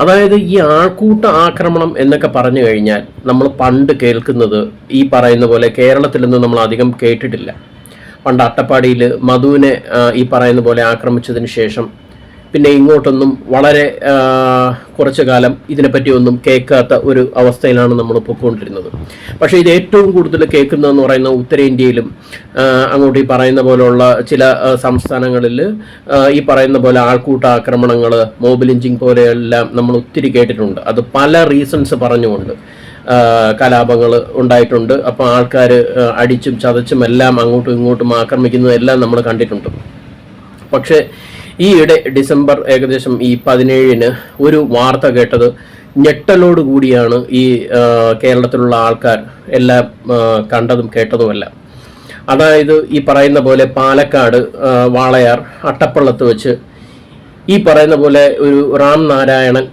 അതായത് ഈ ആൾക്കൂട്ട ആക്രമണം എന്നൊക്കെ പറഞ്ഞു കഴിഞ്ഞാൽ നമ്മൾ പണ്ട് കേൾക്കുന്നത് ഈ പറയുന്ന പോലെ കേരളത്തിൽ നിന്ന് നമ്മൾ അധികം കേട്ടിട്ടില്ല. പണ്ട് അട്ടപ്പാടിയിൽ മധുവിനെ ഈ പറയുന്ന പോലെ ആക്രമിച്ചതിന് ശേഷം പിന്നെ ഇങ്ങോട്ടൊന്നും വളരെ കുറച്ചു കാലം ഇതിനെപ്പറ്റി ഒന്നും കേൾക്കാത്ത ഒരു അവസ്ഥയിലാണ് നമ്മൾ പൊയ്ക്കൊണ്ടിരുന്നത് പക്ഷേ ഇത് ഏറ്റവും കൂടുതൽ കേൾക്കുന്നതെന്ന് പറയുന്ന ഉത്തരേന്ത്യയിലും അങ്ങോട്ട് ഈ പറയുന്ന പോലുള്ള ചില സംസ്ഥാനങ്ങളിൽ ഈ പറയുന്ന പോലെ ആൾക്കൂട്ട ആക്രമണങ്ങൾ മോബ് ലിഞ്ചിങ് പോലെയെല്ലാം നമ്മൾ ഒത്തിരി കേട്ടിട്ടുണ്ട്. അത് പല റീസൺസ് പറഞ്ഞുകൊണ്ട് കലാപങ്ങൾ ഉണ്ടായിട്ടുണ്ട്. അപ്പോൾ ആൾക്കാർ അടിച്ചും ചതച്ചും എല്ലാം അങ്ങോട്ടും ഇങ്ങോട്ടും ആക്രമിക്കുന്നതെല്ലാം നമ്മൾ കണ്ടിട്ടുണ്ട്. പക്ഷേ ഈയിടെ ഡിസംബർ ഏകദേശം ഈ പതിനേഴിന് ഒരു വാർത്ത കേട്ടത് ഞെട്ടലോട് കൂടിയാണ് ഈ കേരളത്തിലുള്ള ആൾക്കാർ എല്ലാം കണ്ടതും കേട്ടതുമല്ല. അതായത് ഈ പറയുന്ന പോലെ പാലക്കാട് വാളയാർ അട്ടപ്പള്ളത്ത് വെച്ച് ഈ പറയുന്ന പോലെ ഒരു റാം നാരായണൻ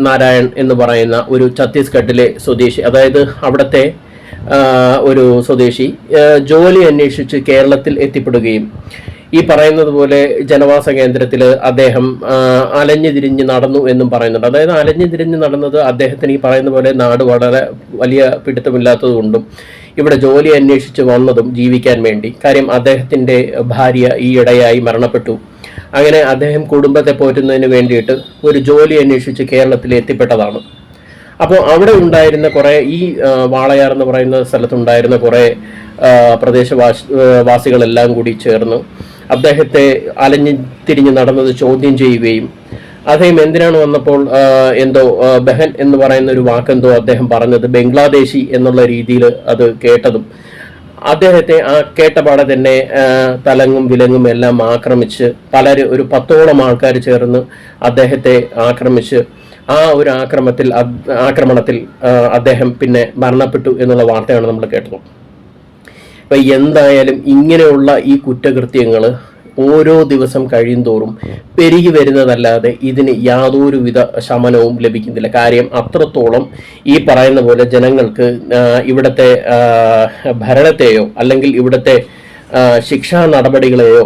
നാരായൺ എന്ന് പറയുന്ന ഒരു ഛത്തീസ്ഗഡിലെ സ്വദേശി അതായത് അവിടുത്തെ ഒരു സ്വദേശി ജോലി അന്വേഷിച്ച് കേരളത്തിൽ എത്തിപ്പെടുകയും ഈ പറയുന്നത് പോലെ ജനവാസ കേന്ദ്രത്തിൽ അദ്ദേഹം അലഞ്ഞു തിരിഞ്ഞ് നടന്നു എന്നും പറയുന്നുണ്ട്. അതായത് അലഞ്ഞു തിരിഞ്ഞ് നടന്നത് അദ്ദേഹത്തിന് ഈ പറയുന്ന പോലെ നാട് വളരെ വലിയ പിടുത്തമില്ലാത്തത് കൊണ്ടും ഇവിടെ ജോലി അന്വേഷിച്ച് വന്നതും ജീവിക്കാൻ വേണ്ടി. കാര്യം അദ്ദേഹത്തിന്റെ ഭാര്യ ഈയിടെയായി മരണപ്പെട്ടു. അങ്ങനെ അദ്ദേഹം കുടുംബത്തെ പോറ്റുന്നതിന് വേണ്ടിയിട്ട് ഒരു ജോലി അന്വേഷിച്ച് കേരളത്തിൽ എത്തിപ്പെട്ടതാണ്. അപ്പോൾ അവിടെ ഉണ്ടായിരുന്ന കുറേ ഈ വാളയാർ എന്ന് പറയുന്ന സ്ഥലത്തുണ്ടായിരുന്ന കുറേ പ്രദേശവാസി വാസികളെല്ലാം കൂടി ചേർന്ന് അദ്ദേഹത്തെ അലഞ്ഞു തിരിഞ്ഞ് നടന്നത് ചോദ്യം ചെയ്യുകയും അദ്ദേഹം എന്തിനാണ് വന്നപ്പോൾ എന്തോ ബെഹൻ എന്ന് പറയുന്ന ഒരു വാക്കെന്തോ അദ്ദേഹം പറഞ്ഞത് ബംഗ്ലാദേശി എന്നുള്ള രീതിയിൽ അത് കേട്ടതും. അദ്ദേഹത്തെ ആ കേട്ടപാടെ തന്നെ തലങ്ങും വിലങ്ങും എല്ലാം ആക്രമിച്ച് പലര് ഒരു പത്തോളം ആൾക്കാർ ചേർന്ന് അദ്ദേഹത്തെ ആക്രമിച്ച് ആ ഒരു ആക്രമത്തിൽ ആക്രമണത്തിൽ അദ്ദേഹം പിന്നെ മരണപ്പെട്ടു എന്നുള്ള വാർത്തയാണ് നമ്മൾ കേട്ടത്. അപ്പൊ എന്തായാലും ഇങ്ങനെയുള്ള ഈ കുറ്റകൃത്യങ്ങൾ ഓരോ ദിവസം കഴിയുന്തോറും പെരുകി വരുന്നതല്ലാതെ ഇതിന് യാതൊരുവിധ ശമനവും ലഭിക്കുന്നില്ല. കാര്യം അത്രത്തോളം ഈ പറയുന്ന പോലെ ജനങ്ങൾക്ക് ഇവിടുത്തെ ഭരണത്തെയോ അല്ലെങ്കിൽ ഇവിടുത്തെ ശിക്ഷാ നടപടികളെയോ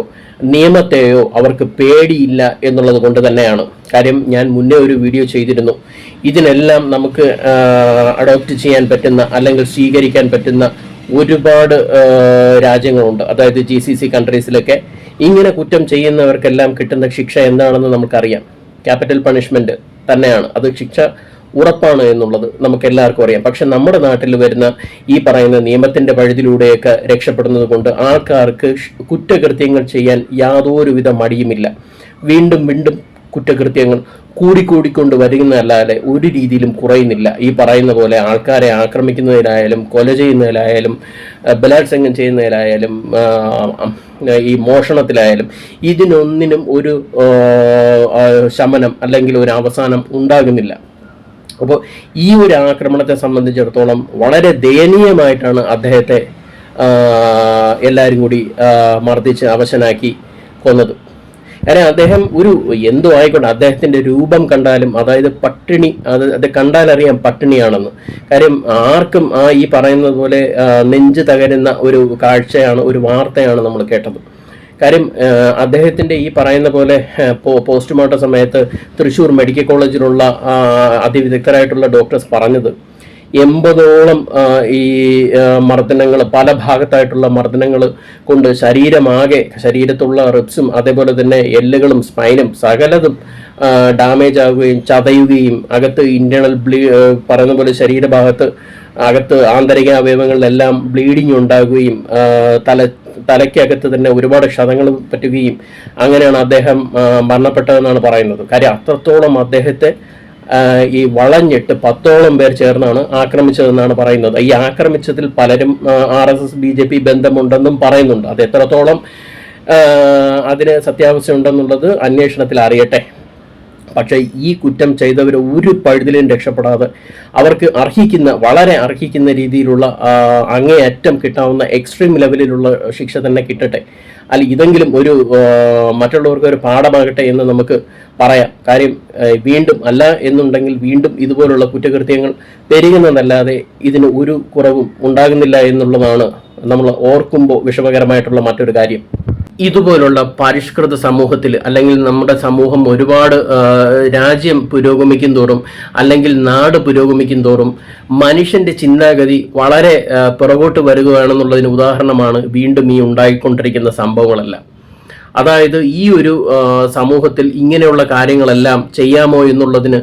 നിയമത്തെയോ അവർക്ക് പേടിയില്ല എന്നുള്ളത് കൊണ്ട് തന്നെയാണ്. കാര്യം ഞാൻ മുന്നേ ഒരു വീഡിയോ ചെയ്തിരുന്നു. ഇതിനെല്ലാം നമുക്ക് അഡോപ്റ്റ് ചെയ്യാൻ പറ്റുന്ന അല്ലെങ്കിൽ സ്വീകരിക്കാൻ പറ്റുന്ന ഒരുപാട് രാജ്യങ്ങളുണ്ട്. അതായത് ജി സി സി കൺട്രീസിലൊക്കെ ഇങ്ങനെ കുറ്റം ചെയ്യുന്നവർക്കെല്ലാം കിട്ടുന്ന ശിക്ഷ എന്താണെന്ന് നമുക്കറിയാം. ക്യാപിറ്റൽ പണിഷ്മെന്റ് തന്നെയാണ്. അത് ശിക്ഷ ഉറപ്പാണ് എന്നുള്ളത് നമുക്ക് എല്ലാവർക്കും അറിയാം. പക്ഷെ നമ്മുടെ നാട്ടിൽ വരുന്ന ഈ പറയുന്ന നിയമത്തിന്റെ പഴുതിലൂടെയൊക്കെ രക്ഷപ്പെടുന്നത് കൊണ്ട് ആൾക്കാർക്ക് കുറ്റകൃത്യങ്ങൾ ചെയ്യാൻ യാതൊരുവിധ മടിയുമില്ല. വീണ്ടും വീണ്ടും കുറ്റകൃത്യങ്ങൾ കൂടിക്കൂടിക്കൊണ്ട് വരുന്നതല്ലാതെ ഒരു രീതിയിലും കുറയുന്നില്ല. ഈ പറയുന്ന പോലെ ആൾക്കാരെ ആക്രമിക്കുന്നതിലായാലും കൊല ചെയ്യുന്നതിലായാലും ബലാത്സംഗം ചെയ്യുന്നതിലായാലും ഈ മോഷണത്തിലായാലും ഇതിനൊന്നിനും ഒരു ശമനം അല്ലെങ്കിൽ ഒരു അവസാനം ഉണ്ടാകുന്നില്ല. അപ്പോൾ ഈ ഒരു ആക്രമണത്തെ സംബന്ധിച്ചിടത്തോളം വളരെ ദയനീയമായിട്ടാണ് അദ്ദേഹത്തെ എല്ലാവരും കൂടി മർദ്ദിച്ച് അവശനാക്കി കൊന്നത്. കാരണം അദ്ദേഹം ഒരു എന്തോ ആയിക്കോട്ടെ അദ്ദേഹത്തിന്റെ രൂപം കണ്ടാലും അതായത് പട്ടിണി അത് അത് കണ്ടാലറിയാം പട്ടിണിയാണെന്ന്. കാര്യം ആർക്കും ആ ഈ പറയുന്നത് പോലെ നെഞ്ചു തകരുന്ന ഒരു കാഴ്ചയാണ് ഒരു വാർത്തയാണ് നമ്മൾ കേട്ടത്. കാര്യം അദ്ദേഹത്തിന്റെ ഈ പറയുന്ന പോലെ പോസ്റ്റ്മോർട്ടം സമയത്ത് തൃശ്ശൂർ മെഡിക്കൽ കോളേജിലുള്ള അതിവിദഗ്ധരായിട്ടുള്ള ഡോക്ടേഴ്സ് പറഞ്ഞത് എൺപതോളം ഈ മർദ്ദനങ്ങൾ പല ഭാഗത്തായിട്ടുള്ള മർദ്ദനങ്ങൾ കൊണ്ട് ശരീരമാകെ ശരീരത്തുള്ള റിബ്സും അതേപോലെ തന്നെ എല്ലുകളും സ്പൈനും സകലതും ഡാമേജ് ആവുകയും ചതയുകയും അകത്ത് ഇന്റേണൽ ബ്ലീ പറയുന്ന പോലെ ശരീരഭാഗത്ത് അകത്ത് ആന്തരിക അവയവങ്ങളിലെല്ലാം ബ്ലീഡിങ് ഉണ്ടാകുകയും തല തലയ്ക്കകത്ത് തന്നെ ഒരുപാട് ക്ഷതങ്ങൾ പറ്റുകയും അങ്ങനെയാണ് അദ്ദേഹം മരണപ്പെട്ടതെന്നാണ് പറയുന്നത്. കാര്യം അത്രത്തോളം അദ്ദേഹത്തെ ഈ വളഞ്ഞിട്ട് പത്തോളം പേർ ചേർന്നാണ് ആക്രമിച്ചതെന്നാണ് പറയുന്നത്. ഈ ആക്രമിച്ചതിൽ പലരും R S S B J P ബന്ധമുണ്ടെന്നും പറയുന്നുണ്ട്. അത് എത്രത്തോളം അതിന് സത്യാവസ്ഥ ഉണ്ടെന്നുള്ളത് അന്വേഷണത്തിൽ അറിയട്ടെ. പക്ഷേ ഈ കുറ്റം ചെയ്തവർ ഒരു പഴുതിലും രക്ഷപ്പെടാതെ അവർക്ക് അർഹിക്കുന്ന വളരെ അർഹിക്കുന്ന രീതിയിലുള്ള അങ്ങേയറ്റം കിട്ടാവുന്ന എക്സ്ട്രീം ലെവലിലുള്ള ശിക്ഷ തന്നെ കിട്ടട്ടെ. അല്ല ഇതെങ്കിലും ഒരു മറ്റുള്ളവർക്ക് ഒരു പാഠമാകട്ടെ എന്ന് നമുക്ക് പറയാം. കാര്യം വീണ്ടും അല്ല എന്നുണ്ടെങ്കിൽ വീണ്ടും ഇതുപോലുള്ള കുറ്റകൃത്യങ്ങൾ പെരുകുന്നതല്ലാതെ ഇതിന് ഒരു കുറവും ഉണ്ടാകുന്നില്ല എന്നുള്ളതാണ് നമ്മൾ ഓർക്കുമ്പോൾ വിഷമകരമായിട്ടുള്ള മറ്റൊരു കാര്യം. ഇതുപോലുള്ള പരിഷ്കൃത സമൂഹത്തിൽ അല്ലെങ്കിൽ നമ്മുടെ സമൂഹം ഒരുപാട് രാജ്യം പുരോഗമിക്കും തോറും അല്ലെങ്കിൽ നാട് പുരോഗമിക്കും തോറും മനുഷ്യന്റെ ചിന്താഗതി വളരെ പുറകോട്ട് വരികയാണെന്നുള്ളതിന് ഉദാഹരണമാണ് വീണ്ടും ഈ ഉണ്ടായിക്കൊണ്ടിരിക്കുന്ന സംഭവങ്ങളെല്ലാം. അതായത് ഈ ഒരു സമൂഹത്തിൽ ഇങ്ങനെയുള്ള കാര്യങ്ങളെല്ലാം ചെയ്യാമോ എന്നുള്ളതിന്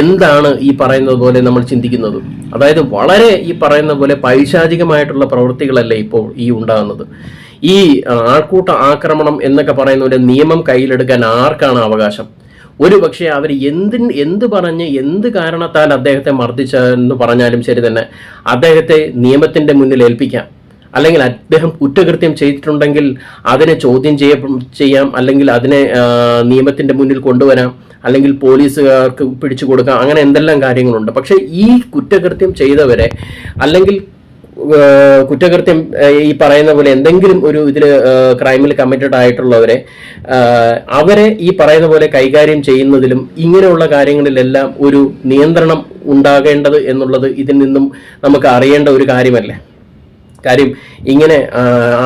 എന്താണ് ഈ പറയുന്നത് പോലെ നമ്മൾ ചിന്തിക്കുന്നത്? അതായത് വളരെ ഈ പറയുന്ന പോലെ പൈശാചികമായിട്ടുള്ള പ്രവൃത്തികളല്ലേ ഇപ്പോൾ ഈ ഉണ്ടാകുന്നത്? ഈ ആൾക്കൂട്ട ആക്രമണം എന്നൊക്കെ പറയുന്ന ഒരു നിയമം കയ്യിലെടുക്കാൻ ആർക്കാണ് അവകാശം? ഒരു പക്ഷേ അവർ എന്തിന് എന്ത് പറഞ്ഞ് എന്ത് കാരണത്താൽ അദ്ദേഹത്തെ മർദ്ദിച്ചെന്ന് പറഞ്ഞാലും ശരി തന്നെ അദ്ദേഹത്തെ നിയമത്തിന്റെ മുന്നിൽ ഏൽപ്പിക്കാം. അല്ലെങ്കിൽ അദ്ദേഹം കുറ്റകൃത്യം ചെയ്തിട്ടുണ്ടെങ്കിൽ അതിനെ ചോദ്യം ചെയ്യ ചെയ്യാം. അല്ലെങ്കിൽ അതിനെ നിയമത്തിന്റെ മുന്നിൽ കൊണ്ടുവരാം. അല്ലെങ്കിൽ പോലീസുകാർക്ക് പിടിച്ചു കൊടുക്കാം. അങ്ങനെ എന്തെല്ലാം കാര്യങ്ങളുണ്ട്. പക്ഷേ ഈ കുറ്റകൃത്യം ചെയ്തവരെ അല്ലെങ്കിൽ കുറ്റകൃത്യം ഈ പറയുന്ന പോലെ എന്തെങ്കിലും ഒരു ഇതിൽ ക്രൈമിൽ കമ്മിറ്റഡ് ആയിട്ടുള്ളവരെ അവരെ ഈ പറയുന്ന പോലെ കൈകാര്യം ചെയ്യുന്നതിലും ഇങ്ങനെയുള്ള കാര്യങ്ങളിലെല്ലാം ഒരു നിയന്ത്രണം ഉണ്ടാകേണ്ടത് എന്നുള്ളത് ഇതിൽ നിന്നും നമുക്ക് അറിയേണ്ട ഒരു കാര്യമല്ലേ? കാര്യം ഇങ്ങനെ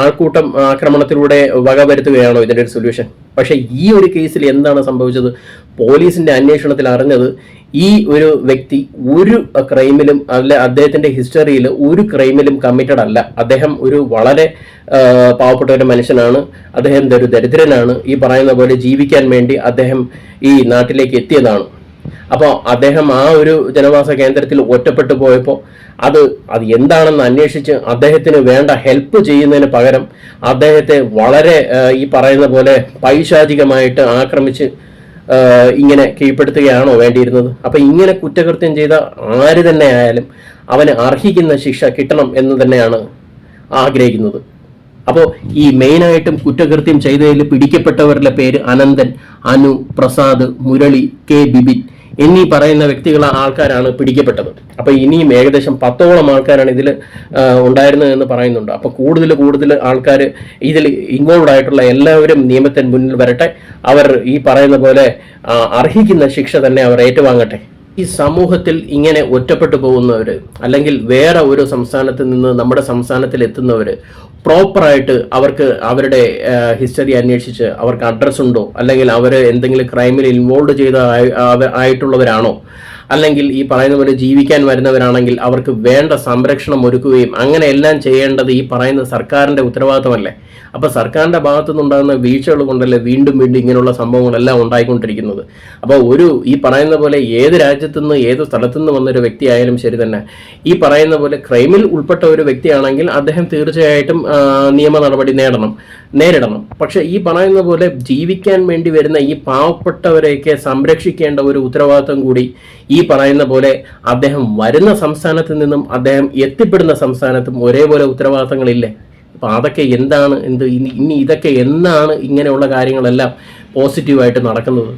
ആൾക്കൂട്ടം ആക്രമണത്തിലൂടെ വകവരുത്തുകയാണോ ഇതിന്റെ ഒരു സൊല്യൂഷൻ പക്ഷേ ഈ ഒരു കേസിൽ എന്താണ് സംഭവിച്ചത്? പോലീസിന്റെ അന്വേഷണത്തിൽ അറിഞ്ഞത് ഈ ഒരു വ്യക്തി ഒരു ക്രൈമിലും അല്ല അദ്ദേഹത്തിന്റെ ഹിസ്റ്ററിയിൽ ഒരു ക്രൈമിലും കമ്മിറ്റഡ് അല്ല. അദ്ദേഹം ഒരു വളരെ പാവപ്പെട്ട ഒരു മനുഷ്യനാണ്. അദ്ദേഹം ഒരു ദരിദ്രനാണ്. ഈ പറയുന്ന പോലെ ജീവിക്കാൻ വേണ്ടി അദ്ദേഹം ഈ നാട്ടിലേക്ക് എത്തിയതാണ്. അപ്പോൾ അദ്ദേഹം ആ ഒരു ജനവാസ കേന്ദ്രത്തിൽ ഒറ്റപ്പെട്ടു പോയപ്പോൾ അത് അത് എന്താണെന്ന് അന്വേഷിച്ച് അദ്ദേഹത്തിന് വേണ്ട ഹെൽപ്പ് ചെയ്യുന്നതിന് പകരം അദ്ദേഹത്തെ വളരെ ഈ പറയുന്ന പോലെ പൈശാചികമായിട്ട് ആക്രമിച്ച് ഇങ്ങനെ കീഴ്പ്പെടുത്തുകയാണോ വേണ്ടിയിരുന്നത്? അപ്പൊ ഇങ്ങനെ കുറ്റകൃത്യം ചെയ്ത ആര് തന്നെ ആയാലും അവന് അർഹിക്കുന്ന ശിക്ഷ കിട്ടണം എന്ന് തന്നെയാണ് ആഗ്രഹിക്കുന്നത്. അപ്പോൾ ഈ മെയിനായിട്ടും കുറ്റകൃത്യം ചെയ്തതിൽ പിടിക്കപ്പെട്ടവരുടെ പേര് അനന്തൻ അനു പ്രസാദ് മുരളി കെ ബിബിൻ എന്നീ പറയുന്ന വ്യക്തികൾ ആൾക്കാരാണ് പിടിക്കപ്പെട്ടത്. അപ്പൊ ഇനിയും ഏകദേശം പത്തോളം ആൾക്കാരാണ് ഇതിൽ ഉണ്ടായിരുന്നത് എന്ന് പറയുന്നുണ്ട്. അപ്പൊ കൂടുതൽ കൂടുതൽ ആൾക്കാർ ഇതിൽ ഇൻവോൾവ് ആയിട്ടുള്ള എല്ലാവരും നിയമത്തിന് മുന്നിൽ വരട്ടെ. അവർ ഈ പറയുന്ന പോലെ അർഹിക്കുന്ന ശിക്ഷ തന്നെ അവർ ഏറ്റുവാങ്ങട്ടെ. ഈ സമൂഹത്തിൽ ഇങ്ങനെ ഒറ്റപ്പെട്ടു പോകുന്നവര് അല്ലെങ്കിൽ വേറെ ഒരു സംസ്ഥാനത്ത് നിന്ന് നമ്മുടെ സംസ്ഥാനത്തിൽ എത്തുന്നവര് പ്രോപ്പറായിട്ട് അവർക്ക് അവരുടെ ഹിസ്റ്ററി അന്വേഷിച്ച് അവർക്ക് അഡ്രസ്സ് ഉണ്ടോ അല്ലെങ്കിൽ അവർ എന്തെങ്കിലും ക്രൈമിൽ ഇൻവോൾവ് ചെയ്ത ആയിട്ടുള്ളവരാണോ? അല്ലെങ്കിൽ ഈ പറയുന്ന പോലെ ജീവിക്കാൻ വരുന്നവരാണെങ്കിൽ അവർക്ക് വേണ്ട സംരക്ഷണം ഒരുക്കുകയും അങ്ങനെ എല്ലാം ചെയ്യേണ്ടത് ഈ പറയുന്ന സർക്കാരിന്റെ ഉത്തരവാദിത്തമല്ലേ? സർക്കാരിന്റെ ഭാഗത്തു നിന്നുണ്ടാകുന്ന വീഴ്ചകൾ കൊണ്ടല്ലേ വീണ്ടും വീണ്ടും ഇങ്ങനെയുള്ള സംഭവങ്ങളെല്ലാം ഉണ്ടായിക്കൊണ്ടിരിക്കുന്നത്. അപ്പോൾ ഒരു ഈ പറയുന്ന പോലെ ഏത് രാജ്യത്തു നിന്ന് ഏത് സ്ഥലത്തു നിന്ന് വന്നൊരു വ്യക്തി ആയാലും ശരി തന്നെ. ഈ പറയുന്ന പോലെ ക്രൈമിൽ ഉൾപ്പെട്ട ഒരു വ്യക്തിയാണെങ്കിൽ അദ്ദേഹം തീർച്ചയായിട്ടും നിയമ നടപടി നേടണം. നേരിടണം. പക്ഷെ ഈ പറയുന്ന പോലെ ജീവിക്കാൻ വേണ്ടി വരുന്ന ഈ പാവപ്പെട്ടവരെയൊക്കെ സംരക്ഷിക്കേണ്ട ഒരു ഉത്തരവാദിത്വം കൂടി ഈ പറയുന്ന പോലെ അദ്ദേഹം വരുന്ന സംസ്ഥാനത്ത് നിന്നും അദ്ദേഹം എത്തിപ്പെടുന്ന സംസ്ഥാനത്തും ഒരേപോലെ ഉത്തരവാദിത്തങ്ങളില്ലേ? അപ്പൊ അതൊക്കെ എന്താണ്? എന്ത് ഇനി ഇനി ഇതൊക്കെ എന്നാണ് ഇങ്ങനെയുള്ള കാര്യങ്ങളെല്ലാം പോസിറ്റീവായിട്ട് നടക്കുന്നത്?